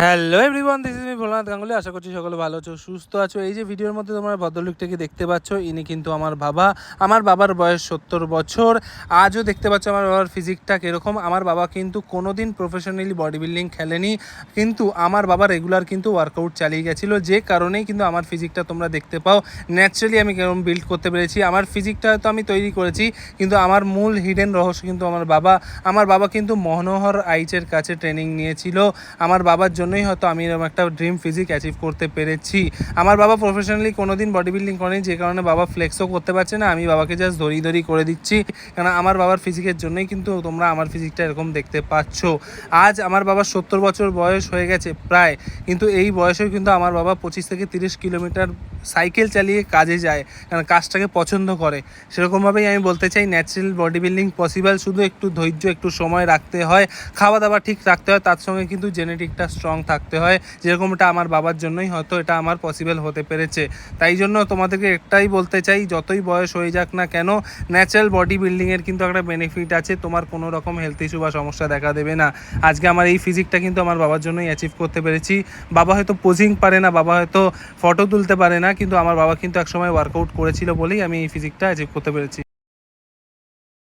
hello everyone this is me Bholanath Ganguly, আশা করছি সকলে ভালো আছো, সুস্থ আছো। এই যে ভিডিওর মধ্যে তোমরা ভদ্রলোকটাকে দেখতে পাচ্ছ, ইনি কিন্তু আমার বাবা। আমার বাবার বয়স সত্তর বছর। আজও দেখতে পাচ্ছ আমার বাবার ফিজিকটা কীরকম। আমার বাবা কিন্তু কোনোদিন প্রফেশনালি বডি বিল্ডিং খেলেনি। কিন্তু আমার বাবা রেগুলার কিন্তু ওয়ার্কআউট চালিয়ে গেছিল। যে কারণেই কিন্তু আমার ফিজিকটা তোমরা দেখতে পাও। ন্যাচারালি আমি কেরম বিল্ড করতে পেরেছি। আমার ফিজিকটা হয়তো আমি তৈরি করেছি। কিন্তু আমার মূল হিডেন রহস্য কিন্তু আমার বাবা। আমার বাবা কিন্তু মনোহর আইচের কাছে ট্রেনিং নিয়েছিল। আমার বাবার জন্যই হয়তো আমি এরকম একটা ড্রিম ফিজিক অ্যাচিভ করতে পেরেছি। আমার বাবা প্রফেশনালি কোনোদিন বডি বিল্ডিং করেনি, যে কারণে বাবা ফ্লেক্সও করতে পারছে না, আমি বাবাকে জাস্ট দড়ি দড়ি করে দিচ্ছি। কারণ আমার বাবার ফিজিকের জন্যই কিন্তু তোমরা আমার ফিজিকটা এরকম দেখতে পাচ্ছ। আজ আমার বাবার সত্তর বছর বয়স হয়ে গেছে প্রায়, কিন্তু এই বয়সেও কিন্তু আমার বাবা পঁচিশ থেকে তিরিশ কিলোমিটার সাইকেল চালিয়ে কাজে যায় কারণ কাজটাকে পছন্দ করে। সেরকমভাবেই আমি বলতে চাই ন্যাচারাল বডি বিল্ডিং পসিবল শুধু একটু ধৈর্য, একটু সময় রাখতে হয়। খাওয়া দাওয়া ঠিক রাখতে হয়, তার সঙ্গে কিন্তু জেনেটিকটা স্ট্রং থাকতে হয়। যেরকমটা আমার বাবার জন্যই হয়তো এটা আমার পসিবল হতে পেরেছে। তাই জন্য তোমাদেরকে একটাই বলতে চাই, যতই বয়স হয়ে যাক না কেন ন্যাচারাল বডি বিল্ডিংয়ের কিন্তু একটা বেনিফিট আছে, তোমার কোনো রকম হেলথ ইস্যু বা সমস্যা দেখা দেবে না। আজকে আমার এই ফিজিকটা কিন্তু আমার বাবার জন্যই অ্যাচিভ করতে পেরেছি। বাবা হয়তো পোজিং পারে না, বাবা হয়তো ফটো তুলতে পারে না, কিন্তু আমার বাবা কিন্তু একসময় ওয়ার্কআউট করেছিল বলেই আমি এই ফিজিকটা অ্যাচিভ করতে পেরেছি।